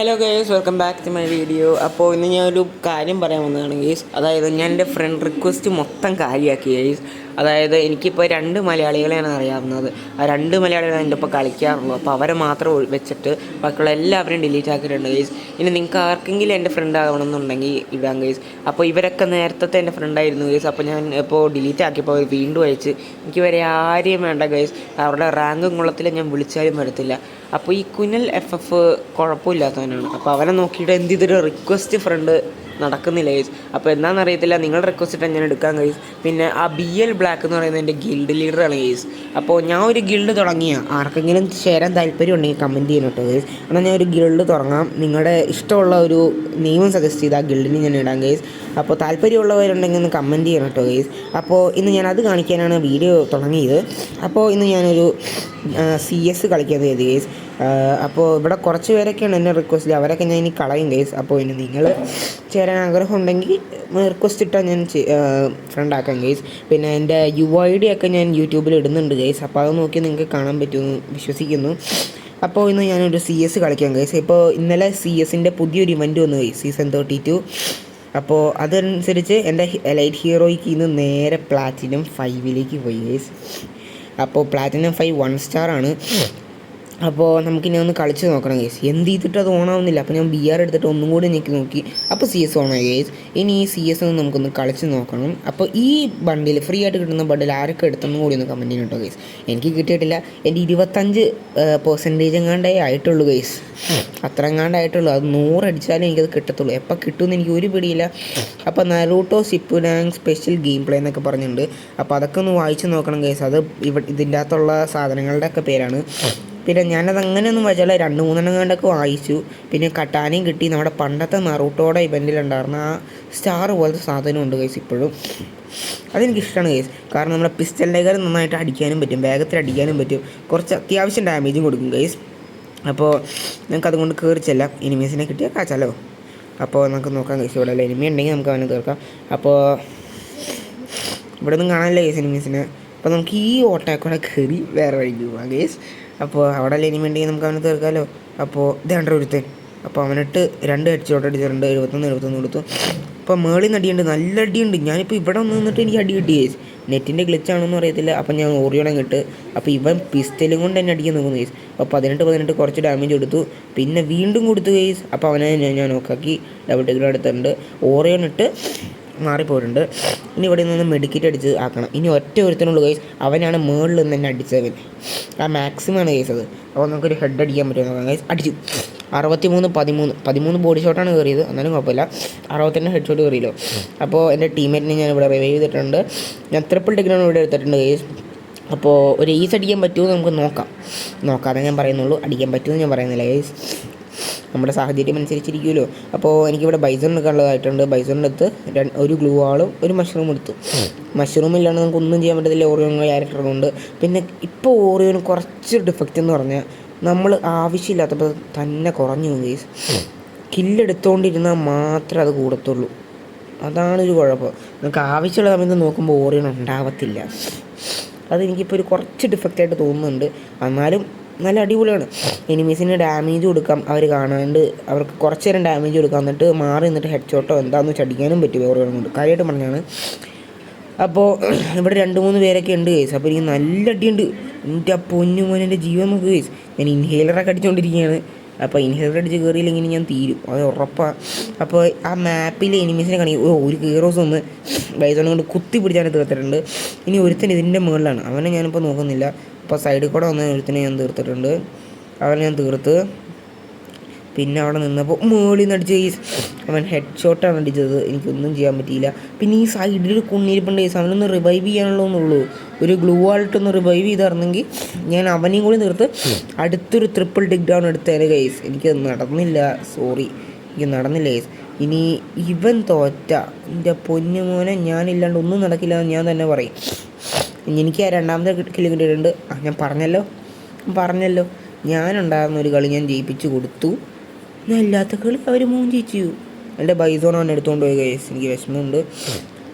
Hello guys welcome back to my video അപ്പോൾ ഇന്ന് ഞാൻ ഒരു കാര്യം പറയാൻ വന്നതാണ് ഗേസ് അതായത് ഞാൻ എന്റെ ഫ്രണ്ട് റിക്വസ്റ്റ് മൊത്തം കാര്യമാക്കി ഗേസ് അതായത് എനിക്കിപ്പോൾ രണ്ട് മലയാളികളെയാണ് അറിയാവുന്നത്. ആ രണ്ട് മലയാളികളാണ് എന്റെ ഇപ്പോൾ കളിക്കാറുള്ളൂ. അപ്പോൾ അവരെ മാത്രം വെച്ചിട്ട് ബാക്കിയുള്ള എല്ലാവരെയും ഡിലീറ്റ് ആക്കിയിട്ടുണ്ട് ഗേസ് ഇനി നിങ്ങൾക്ക് ആർക്കെങ്കിലും എന്റെ ഫ്രണ്ട് ആവണമെന്നുണ്ടെങ്കിൽ ഇടാം ഗേസ് അപ്പോൾ ഇവരൊക്കെ നേരത്തെ എന്റെ ഫ്രണ്ടായിരുന്നു ഗേസ് അപ്പോൾ ഞാൻ ഇപ്പോൾ ഡിലീറ്റ് ആക്കിയപ്പോൾ വീണ്ടും അയച്ച്. എനിക്ക് വരെ ആരെയും വേണ്ട ഗേസ് അവരുടെ റാങ്കും കുളത്തിൽ ഞാൻ വിളിച്ചാലും വരത്തില്ല. അപ്പോൾ ഈ കുനൽ എഫ് എഫ് കുഴപ്പമില്ലാത്തവനാണ്. അപ്പോൾ അവനെ നോക്കിയിട്ട് എന്ത് ചെയ്തൊരു റിക്വസ്റ്റ് ഫ്രണ്ട് നടക്കുന്നില്ല ഗൈസ് അപ്പോൾ എന്താണെന്ന് അറിയത്തില്ല നിങ്ങളുടെ റിക്വസ്റ്റ് ഞാൻ എടുക്കാൻ ഗൈസ് പിന്നെ ആ ബി എൽ ബ്ലാക്ക് എന്ന് പറയുന്നത് എന്റെ ഗിൽഡ് ലീഡറാണ് ഗൈസ് അപ്പോൾ ഞാൻ ഒരു ഗിൽഡ് തുടങ്ങിയ. ആർക്കെങ്കിലും ചേരാൻ താല്പര്യം ഉണ്ടെങ്കിൽ കമന്റ് ചെയ്യണം കേട്ടോ ഗൈസ് എന്നാൽ ഞാൻ ഒരു ഗിൽഡ് തുടങ്ങാം. നിങ്ങളുടെ ഇഷ്ടമുള്ള ഒരു നെയിമും സജസ്റ്റ് ചെയ്ത് ആ ഗിൽഡിന് ഞാൻ ഇടാം ഗൈസ് അപ്പോൾ താല്പര്യമുള്ളവരുണ്ടെങ്കിൽ ഒന്ന് കമന്റ് ചെയ്യണം കേട്ടോ ഗൈസ് അപ്പോൾ ഇന്ന് ഞാൻ അത് കാണിക്കാനാണ് വീഡിയോ തുടങ്ങിയത്. അപ്പോൾ ഇന്ന് ഞാനൊരു സി എസ് കളിക്കാൻ കരുതി ഗൈസ് അപ്പോൾ ഇവിടെ കുറച്ച് പേരൊക്കെയാണ് എന്നെ റിക്വസ്റ്റ് അവരൊക്കെ ഞാൻ ഇനി കളയും ഗൈസ് അപ്പോൾ ഇനി നിങ്ങൾ ചേരാൻ ആഗ്രഹം ഉണ്ടെങ്കിൽ റിക്വസ്റ്റ് ഇട്ടാൽ ഞാൻ ഫ്രണ്ട് ആക്കാം ഗൈസ് പിന്നെ എന്റെ യു ഐ ഡി ഒക്കെ ഞാൻ യൂട്യൂബിൽ ഇടുന്നുണ്ട് ഗൈസ് അപ്പോൾ അത് നോക്കി നിങ്ങൾക്ക് കാണാൻ പറ്റുമെന്ന് വിശ്വസിക്കുന്നു. അപ്പോൾ ഇന്ന് ഞാനൊരു സി എസ് കളിക്കാം ഗൈസ് ഇപ്പോൾ ഇന്നലെ സി എസിന്റെ പുതിയൊരു ഇവന്റ് വന്നു ഗൈസ് സീസൺ തേർട്ടി ടു അപ്പോൾ അതനുസരിച്ച് എന്റെ ലൈറ്റ് ഹീറോയ്ക്ക് ഇന്ന് നേരെ പ്ലാറ്റിനം ഫൈവിലേക്ക് പോയി ഗൈസ് അപ്പോൾ പ്ലാറ്റിനം ഫൈവ് വൺ സ്റ്റാർ ആണ്. അപ്പോൾ നമുക്കിനി ഒന്ന് കളിച്ച് നോക്കണം ഗേസ് എന്ത് ചെയ്തിട്ട് അത് ഓണാവുന്നില്ല. അപ്പോൾ ഞാൻ ബി ആർ എടുത്തിട്ട് ഒന്നും കൂടി ഞെക്കി നോക്കി. അപ്പോൾ സി എസ് ഓണായി ഗേസ് ഇനി ഈ സി എസ് ഒന്ന് നമുക്കൊന്ന് കളിച്ച് നോക്കണം. അപ്പോൾ ഈ ബണ്ടിൽ ഫ്രീ ആയിട്ട് കിട്ടുന്ന ബണ്ടിൽ ആരൊക്കെ എടുത്തെന്ന് കൂടി ഒന്ന് കമന്റ് ചെയ്യണം കേട്ടോ ഗേസ് എനിക്ക് കിട്ടിയിട്ടില്ല. എന്റെ ഇരുപത്തഞ്ച് പെർസെന്റേജ് എങ്ങാണ്ടേ ആയിട്ടുള്ളൂ ഗേസ് അത്ര എങ്ങാണ്ടായിട്ടുള്ളൂ അത് നൂറടിച്ചാലും എനിക്കത് കിട്ടത്തുള്ളൂ. എപ്പോൾ കിട്ടുമെന്ന് എനിക്ക് ഒരു പിടിയില്ല. അപ്പോൾ നറൂട്ടോ സിപ്പുനാങ് സ്പെഷ്യൽ ഗെയിം പ്ലേ എന്നൊക്കെ പറഞ്ഞിട്ടുണ്ട്. അപ്പോൾ അതൊക്കെ ഒന്ന് വായിച്ച് നോക്കണം ഗേസ് അത് ഇവ ഇതിന്റെ അകത്തുള്ള സാധനങ്ങളുടെ ഒക്കെ പേരാണ്. പിന്നെ ഞാനത് അങ്ങനെയൊന്നും വെച്ചാൽ രണ്ട് മൂന്നെണ്ണം കണ്ടൊക്കെ വായിച്ചു. പിന്നെ കട്ടാനയും കിട്ടി. നമ്മുടെ പണ്ടത്തെ നറൂട്ടോടെ ഇവന്റിലുണ്ടായിരുന്ന ആ സ്റ്റാർ പോലത്തെ സാധനമുണ്ട് കേസ് ഇപ്പോഴും. അതെനിക്കിഷ്ടമാണ് കേസ് കാരണം നമ്മുടെ പിസ്റ്റലിനേക്കാൾ നന്നായിട്ട് അടിക്കാനും പറ്റും. വേഗത്തിൽ അടിക്കാനും പറ്റും. കുറച്ച് അത്യാവശ്യം ഡാമേജും കൊടുക്കും കേസ് അപ്പോൾ നിങ്ങൾക്ക് അതുകൊണ്ട് കയറി ചെല്ലാം എനിമീസിനെ കിട്ടിയാൽ കാച്ചാലോ. അപ്പോൾ നമുക്ക് നോക്കാം കേസ് ഇവിടെ എനിമി ഉണ്ടെങ്കിൽ നമുക്ക് അവനെ തീർക്കാം. അപ്പോൾ ഇവിടെ ഒന്നും കാണാനില്ല കേസ് എനിമീസിനെ അപ്പോൾ നമുക്ക് ഈ ഓട്ടോക്കൂടെ കയറി വേറെ വഴിക്ക് പോകാം ഗേസ് അപ്പോൾ അവിടെ ഇനി വേണ്ടി നമുക്ക് അവനെ തീർക്കാമല്ലോ അപ്പോൾ ഇതേണ്ട ഒരുത്തൻ? അപ്പോൾ അവനിട്ട് രണ്ട് ഹെഡ് അടിച്ചിട്ടുണ്ട് എഴുപത്തൊന്ന് എഴുപത്തൊന്ന് കൊടുത്തു. അപ്പോൾ മേളിൽ നിന്ന് അടിയുണ്ട് നല്ല അടിയുണ്ട്. ഞാനിപ്പോൾ ഇവിടെ വന്ന് നിന്നിട്ട് എനിക്ക് അടി കിട്ടി ഗേസ് നെറ്റിന്റെ ഗ്ലിച്ചാണെന്നും അറിയത്തില്ല. അപ്പോൾ ഞാൻ ഓറിയോടെ കിട്ട് അപ്പോൾ ഇവൻ പിസ്റ്റലും കൊണ്ട് തന്നെ അടിക്കാൻ നോക്കുന്നു ഗേസ് അപ്പോൾ പതിനെട്ട് പതിനെട്ട് കുറച്ച് ഡാമേജ് കൊടുത്തു പിന്നെ വീണ്ടും കൊടുത്തു ഗേസ് അപ്പോൾ അവനെ ഞാൻ നോക്കാക്കി ഡബിൾ ടിക്കറ്റ് എടുത്തിട്ടുണ്ട്. ഓറിയോൺ ഇട്ട് മാറിപ്പോയിട്ടുണ്ട് ഇനി ഇവിടെ നിന്ന് മെഡിക്കറ്റ് അടിച്ച് ആക്കണം. ഇനി ഒറ്റ ഒരുത്തനുള്ളൂ കേസ് അവനാണ് മേളിൽ നിന്ന് തന്നെ അടിച്ചവൻ ആ മാക്സിമം ആണ് കേസ് അത്. അപ്പോൾ നമുക്കൊരു ഹെഡ് അടിക്കാൻ പറ്റുമോ കേസ് അടിച്ചു. അറുപത്തി മൂന്ന് പതിമൂന്ന് പതിമൂന്ന് ബോഡി ഷോട്ടാണ് കയറിയത് എന്നാലും കുഴപ്പമില്ല. അറുപത്തിന്റെ ഹെഡ് ഷോട്ട് കയറിയല്ലോ അപ്പോൾ എന്റെ ടീമേറ്റിനെ ഞാൻ ഇവിടെ റിവൈവ് ചെയ്തിട്ടുണ്ട്. ഞാൻ ട്രിപ്പിൾ ടിക്കറ്റാണ് ഇവിടെ എടുത്തിട്ടുണ്ട് കേസ് അപ്പോൾ ഒരു ഈസ് അടിക്കാൻ പറ്റുമോ നമുക്ക് നോക്കാം. നോക്കാതെ ഞാൻ പറയുന്നുള്ളൂ. അടിക്കാൻ പറ്റുമെന്ന് ഞാൻ പറയുന്നില്ല കേസ് നമ്മുടെ സാഹചര്യം അനുസരിച്ചിരിക്കുമല്ലോ. അപ്പോൾ എനിക്കിവിടെ ബൈസൺ എടുക്കാനുള്ളതായിട്ടുണ്ട്. ബൈസണിന്റെ അടുത്ത് ഒരു ഗ്ലൂ ആളും ഒരു മഷ്റൂം എടുത്തു. മഷ്റൂം ഇല്ലാണ്ട് നമുക്ക് ഒന്നും ചെയ്യാൻ പറ്റത്തില്ല. ഓറിയോൺ ക്യാരക്ടർ കൊണ്ട് പിന്നെ ഇപ്പോൾ ഓറിയോന് കുറച്ച് ഡിഫക്റ്റ് എന്ന് പറഞ്ഞാൽ നമ്മൾ ആവശ്യമില്ലാത്തപ്പോൾ തന്നെ കുറഞ്ഞു ഗേസ് കില്ലെടുത്തുകൊണ്ടിരുന്നാൽ മാത്രമേ അത് കൂടത്തുള്ളൂ. അതാണൊരു കുഴപ്പം. നമുക്ക് ആവശ്യമുള്ള സമയത്ത് നോക്കുമ്പോൾ ഓറിയോൺ ഉണ്ടാവത്തില്ല. അതെനിക്കിപ്പോൾ ഒരു കുറച്ച് ഡിഫക്റ്റായിട്ട് തോന്നുന്നുണ്ട്. എന്നാലും നല്ല അടിപൊളിയാണ്. എനിമീസിന് ഡാമേജ് കൊടുക്കാം. അവർ കാണാണ്ട് അവർക്ക് കുറച്ച് നേരം ഡാമേജ് കൊടുക്കാം. എന്നിട്ട് മാറി നിന്നിട്ട് ഹെഡ് ഷോട്ടോ എന്താണെന്ന് വെച്ച് അടിക്കാനും പറ്റും വേറെ കൊണ്ട് കാര്യമായിട്ട് പറഞ്ഞാണ്. അപ്പോൾ ഇവിടെ രണ്ട് മൂന്ന് പേരൊക്കെ ഉണ്ട് കേസ് അപ്പോൾ എനിക്ക് നല്ല അടിയുണ്ട്. എന്റെ ആ പൊന്നു മോൻ എന്റെ ജീവൻ നോക്ക് കേസ് ഞാൻ ഇൻഹേലറൊക്കെ അടിച്ചുകൊണ്ടിരിക്കുകയാണ് അപ്പോൾ ഇൻഹേലർ അടിച്ച് കയറിയില്ലെങ്കിൽ ഞാൻ തീരും. അത് ഉറപ്പാണ് അപ്പോൾ ആ മാപ്പിൽ എനിമീസിനെ കാണിക്കും ഓ ഒരു കീറോസ് ഒന്ന് ബൈസോണെ കൊണ്ട് കുത്തി പിടിച്ചാണ് തീർത്തിട്ടുണ്ട്. ഇനി ഒരുത്തൻ ഇതിന്റെ മുകളിലാണ്. അവനെ ഞാനിപ്പോൾ നോക്കുന്നില്ല. അപ്പോൾ സൈഡിൽ കൂടെ വന്ന് എഴുത്തിനെ ഞാൻ തീർത്തിട്ടുണ്ട്. അവനെ ഞാൻ തീർത്ത്. പിന്നെ അവിടെ നിന്നപ്പോൾ മുകളിൽ നിന്ന് അടിച്ച ഈ അവൻ ഹെഡ് ഷോട്ടാണ് അടിച്ചത്. എനിക്കൊന്നും ചെയ്യാൻ പറ്റിയില്ല. പിന്നെ ഈ സൈഡിൽ കുണ്ണിരിപ്പുണ്ട്. ഈ അവനൊന്ന് റിവൈവ് ചെയ്യാനുള്ളതെന്നുള്ളൂ ഒരു ഗ്ലൂ ആൾട്ടൊന്ന് റിവൈവ് ചെയ്തായിരുന്നെങ്കിൽ ഞാൻ അവനെയും കൂടി നിർത്ത്. അടുത്തൊരു ട്രിപ്പിൾ ഡിഗ് ഡൗൺ എടുത്തേനെ കേസ് എനിക്ക് നടന്നില്ല. സോറി എനിക്ക് നടന്നില്ല കേസ് ഇനി ഇവൻ തോറ്റ. എന്റെ പൊന്നു മോനെ ഞാനില്ലാണ്ട് ഒന്നും നടക്കില്ല എന്ന് ഞാൻ തന്നെ പറയും. എനിക്ക് ആ രണ്ടാമത്തെ കില്ല് കിട്ടിയിട്ടുണ്ട്. ആ ഞാൻ പറഞ്ഞല്ലോ. പറഞ്ഞല്ലോ. ഞാനുണ്ടായിരുന്ന ഒരു കളി ഞാൻ ജയിപ്പിച്ചു കൊടുത്തു. ഞാൻ ഇല്ലാത്ത കളി അവർ മൂന്ന് ജയിച്ചു. എന്റെ ബൈസോൺ അവൻ എടുത്തുകൊണ്ട് പോയി കേസ് എനിക്ക് വിഷമമുണ്ട്.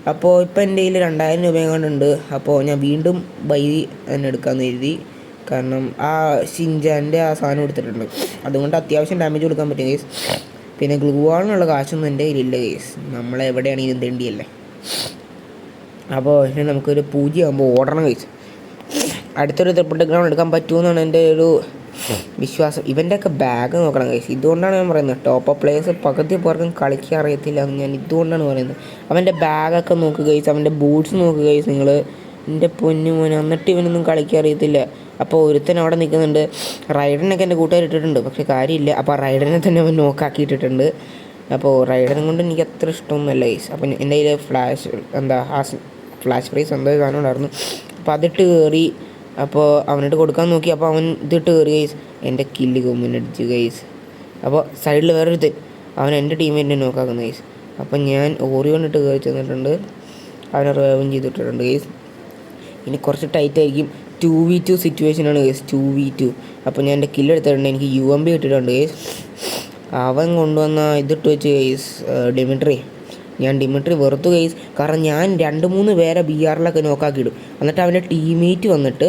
അപ്പോൾ ഇപ്പം എന്റെ കയ്യിൽ രണ്ടായിരം രൂപ കൊണ്ടുണ്ട് അപ്പോൾ ഞാൻ വീണ്ടും ബൈ തന്നെ എടുക്കാമെന്ന് എഴുതി കാരണം ആ ഷിൻജാന്റെ ആ സാധനം എടുത്തിട്ടുണ്ട്. അതുകൊണ്ട് അത്യാവശ്യം ഡാമേജ് കൊടുക്കാൻ പറ്റും കേസ് പിന്നെ ഗ്ലൂ വാളിനുള്ള കാശൊന്നും എന്റെ കയ്യിലില്ല കേസ് നമ്മളെവിടെയാണെങ്കിലും തേണ്ടിയല്ലേ. അപ്പോൾ ഇനി നമുക്കൊരു പൂജ്യമാകുമ്പോൾ ഓടണം കഴിച്ചു അടുത്തൊരു ത്രിപ്പിൾ ഗ്രൗണ്ട് എടുക്കാൻ പറ്റുമെന്നാണ് എന്റെ ഒരു വിശ്വാസം. ഇവന്റെയൊക്കെ ബാഗ് നോക്കണം കഴിച്ചു ഇതുകൊണ്ടാണ് ഞാൻ പറയുന്നത്. ടോപ്പ് പ്ലേയേഴ്സ് പകുതി പേർക്കും കളിക്കാൻ അറിയത്തില്ല എന്ന് ഞാൻ ഇതുകൊണ്ടാണ് പറയുന്നത്. അവന്റെ ബാഗൊക്കെ നോക്കുക കഴിച്ച് അവന്റെ ബൂട്ട്സ് നോക്കുക കഴിച്ച് നിങ്ങൾ എന്റെ പൊന്നു മോനെ എന്നിട്ട് ഇവനൊന്നും കളിക്കാൻ അറിയത്തില്ല. അപ്പോൾ ഒരുത്തൻ അവിടെ നിൽക്കുന്നുണ്ട്. റൈഡറിനൊക്കെ എന്റെ കൂട്ടുകാർ ഇട്ടിട്ടുണ്ട്. പക്ഷേ കാര്യമില്ല. അപ്പോൾ ആ റൈഡറിനെ തന്നെ അവൻ നോക്കാക്കിയിട്ടിട്ടുണ്ട്. അപ്പോൾ റൈഡറിനെ കൊണ്ട് എനിക്ക് അത്ര ഇഷ്ടമൊന്നുമല്ല ഗൈസ് അപ്പം എന്റെ കയ്യിൽ ഫ്ലാഷ് എന്താ ആ ഫ്ലാഷ് പ്രൈസ് എന്തോ സാധനം ഉണ്ടായിരുന്നു. അപ്പോൾ അതിട്ട് കയറി അപ്പോൾ അവനിട്ട് കൊടുക്കാൻ നോക്കി. അപ്പോൾ അവൻ ഇതിട്ട് കയറി ഗൈസ് എന്റെ കില്ല് കൊമ്മിനടിച്ചു ഗൈസ് അപ്പോൾ സൈഡിൽ വേറൊരുത്തൻ അവൻ എന്റെ ടീമേറ്റിനെ നോക്കാക്കുന്ന ഗൈസ് അപ്പം ഞാൻ ഓറിയോണിട്ട് കയറി ചെന്നിട്ടുണ്ട്. അവനെ റിവൈവും ചെയ്തിട്ടുണ്ട് ഗൈസ് ഇനി കുറച്ച് ടൈറ്റ് ആയിരിക്കും. ടു വി ടു സിറ്റുവേഷനാണ് ഗൈസ് ടു വി ടു അപ്പോൾ ഞാൻ എന്റെ കില്ല് എടുത്തിട്ടുണ്ട്. എനിക്ക് യു എം ബി ഇട്ടിട്ടുണ്ട് ഗൈസ് അവൻ കൊണ്ടുവന്ന ഇതിട്ട് വെച്ച് ഗൈസ് ഡിമിട്രി ഞാൻ ഡിമിട്രി വെറുത്തു കേസ് കാരണം ഞാൻ രണ്ട് മൂന്ന് പേരെ ബി ആറിലൊക്കെ നോക്കാക്കിയിടും എന്നിട്ട് അവന്റെ ടീമേറ്റ് വന്നിട്ട്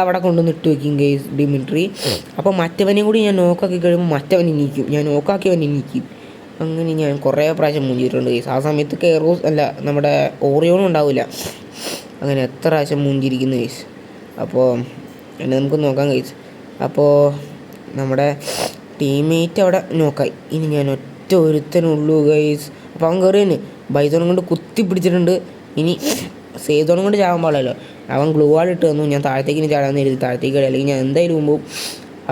അവിടെ കൊണ്ടുവന്ന് ഇട്ട് വെക്കും കേസ് ഡിമിട്രി. അപ്പോൾ മറ്റവനെയും കൂടി ഞാൻ നോക്കാക്കി കഴിയുമ്പോൾ മറ്റവൻ ഇനിക്കും ഞാൻ നോക്കാക്കിയവൻ ഇനിക്കും അങ്ങനെ ഞാൻ കുറേ പ്രാവശ്യം മുഞ്ചിട്ടുണ്ട് കേസ് ആ സമയത്ത് കെയറോസ് അല്ല നമ്മുടെ ഓറിയോണും ഉണ്ടാവില്ല. അങ്ങനെ എത്ര പ്രാവശ്യം മുഞ്ചിരിക്കുന്നു കേസ് അപ്പോൾ എന്നെ നമുക്ക് നോക്കാം കേസ് അപ്പോൾ നമ്മുടെ ടീംമേറ്റ് അവിടെ നോക്കായി ഇനി ഞാൻ ഒറ്റ ഒരുത്തനുള്ളൂ ഗൈസ് അപ്പോൾ അവൻ കയറി തന്നെ ബൈസോണും കൊണ്ട് കുത്തി പിടിച്ചിട്ടുണ്ട്. ഇനി സേതോണും കൊണ്ട് ചാവാൻ പാടില്ലല്ലോ. അവൻ ഗ്ലൂ വാൾ ഇട്ട് തന്നു. ഞാൻ താഴത്തേക്ക് ഇനി ചാടാൻ എഴുതി താഴത്തേക്ക് കളി അല്ലെങ്കിൽ ഞാൻ എന്തായാലും പോകും.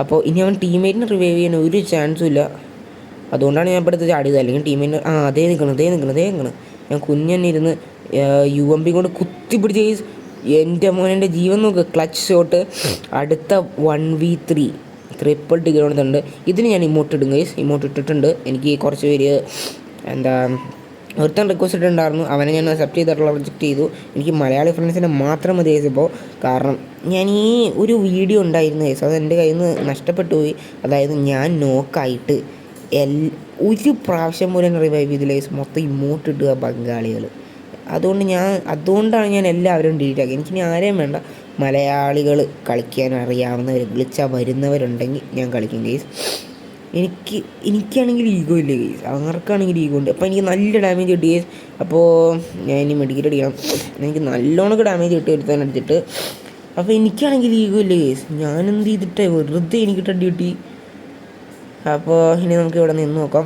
അപ്പോൾ ഇനി അവൻ ടീംമേറ്റിനെ റിവൈവ് ചെയ്യാൻ ഒരു ചാൻസും ഇല്ല. അതുകൊണ്ടാണ് ഞാൻ ഇപ്പോൾ എടുത്ത് ചാടിയത്. അല്ലെങ്കിൽ ടീമിന്റെ ആ അതേ നിൽക്കണം അതേ നിൽക്കണം അതേ നിൽക്കണം. ഞാൻ കുഞ്ഞന്നെ ഇരുന്ന് യു എം പി കൊണ്ട് കുത്തി പിടിച്ച് ഗൈസ് എന്റെ മോനെന്റെ ജീവൻ നോക്ക്. ക്ലച്ച് ഷോട്ട് അടുത്ത one v three triple degree ഇതിന് ഞാൻ ഇമോട്ട് ഇടും ഗൈസ് ഇമോട്ട് ഇട്ടിട്ടുണ്ട്. എനിക്ക് കുറച്ച് പേര് എന്താ ഒരുത്തൻ റിക്വസ്റ്റ് ഇട്ടുണ്ടായിരുന്നു അവനെ ഞാൻ അക്സെപ്റ്റ് ചെയ്തിട്ടുള്ള റിജക്റ്റ് ചെയ്തു. എനിക്ക് മലയാളി ഫ്രണ്ട്സിനെ മാത്രം മതി ഗൈസ് ഇപ്പോൾ കാരണം ഞാൻ ഈ ഒരു വീഡിയോ ഉണ്ടായിരുന്നു ഗൈസ് അത് എന്റെ കയ്യിൽ നിന്ന് നഷ്ടപ്പെട്ടു പോയി. അതായത് ഞാൻ നോക്കായിട്ട് എൽ ഒരു പ്രാവശ്യം പോലും റിവൈവ് ചെയ്തില്ല ഗൈസ് മൊത്തം ഇമോട്ട് ഇട്ടുക ബംഗാളികൾ അതുകൊണ്ട് ഞാൻ അതുകൊണ്ടാണ് ഞാൻ എല്ലാവരും ഡിലീറ്റ് ആക്കി എനിക്കിനി ആരെയും വേണ്ട. മലയാളികൾ കളിക്കാൻ അറിയാവുന്നവർ വിളിച്ചാൽ വരുന്നവരുണ്ടെങ്കിൽ ഞാൻ കളിക്കും ഗെയ്സ് എനിക്ക് എനിക്കാണെങ്കിൽ ഈഗോ ഇല്ല ഗെയ്സ് അവർക്കാണെങ്കിൽ ഈഗോ ഉണ്ട്. അപ്പോൾ എനിക്ക് നല്ല ഡാമേജ് കിട്ടി ഗെയ്സ് അപ്പോൾ ഞാൻ ഇനി മെഡിക്കൽ അടിക്കണം. എനിക്ക് നല്ലോണമൊക്കെ ഡാമേജ് കിട്ടി ഒരുത്താൻ അടിച്ചിട്ട്. അപ്പോൾ എനിക്കാണെങ്കിൽ ഈഗോ ഇല്ല ഗെയ്സ് ഞാൻ എന്ത് ചെയ്തിട്ട് വെറുതെ എനിക്കിട്ട് അടി കിട്ടി? അപ്പോൾ ഇനി നമുക്ക് ഇവിടെ നിന്ന് നോക്കാം.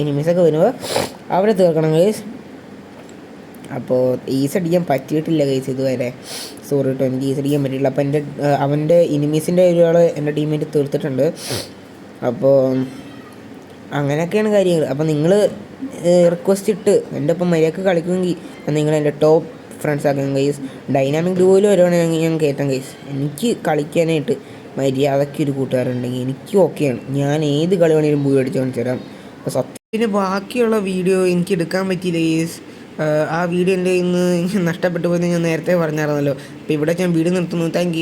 എനിമീസൊക്കെ വരുമ്പോൾ അവിടെ തീർക്കണം ഗെയ്സ് അപ്പോൾ ഈസ് അടിക്കാൻ പറ്റിയിട്ടില്ല കേസ് ഇതുവരെ. സോറി കേട്ടോ എനിക്ക് ഈസ് അടിക്കാൻ പറ്റിയിട്ടില്ല. അപ്പോൾ എന്റെ അവന്റെ ഇനിമീസിന്റെ ഒരാൾ എന്റെ ടീമേറ്റ് തീർത്തിട്ടുണ്ട്. അപ്പോൾ അങ്ങനെയൊക്കെയാണ് കാര്യങ്ങൾ അപ്പോൾ നിങ്ങൾ റിക്വസ്റ്റ് ഇട്ട് എന്റെ ഒപ്പം മര്യാദയ്ക്ക് കളിക്കുമെങ്കിൽ നിങ്ങൾ എന്റെ ടോപ്പ് ഫ്രണ്ട്സ് ആക്കാൻ കൈസ് ഡൈനാമിക് ഡുവോയിൽ വരുവാണെങ്കിൽ ഞാൻ കയറ്റാം കൈസ് എനിക്ക് കളിക്കാനായിട്ട് മര്യാദയ്ക്ക് ഒരു കൂട്ടുകാരുണ്ടെങ്കിൽ എനിക്ക് ഓക്കെയാണ് ഞാൻ ഏത് കളി വേണേലും പോയി അടിച്ച് കാണിച്ചു തരാം. അപ്പോൾ സത്യം പിന്നെ ബാക്കിയുള്ള വീഡിയോ എനിക്ക് എടുക്കാൻ പറ്റിയില്ല കേസ് ആ വീഡിയോ എന്റെ ഇന്ന് നഷ്ടപ്പെട്ടു പോയെന്ന് ഞാൻ നേരത്തെ പറഞ്ഞായിരുന്നല്ലോ. അപ്പോൾ ഇവിടെ ഞാൻ വീഡിയോ നിർത്തുന്നു. താങ്ക്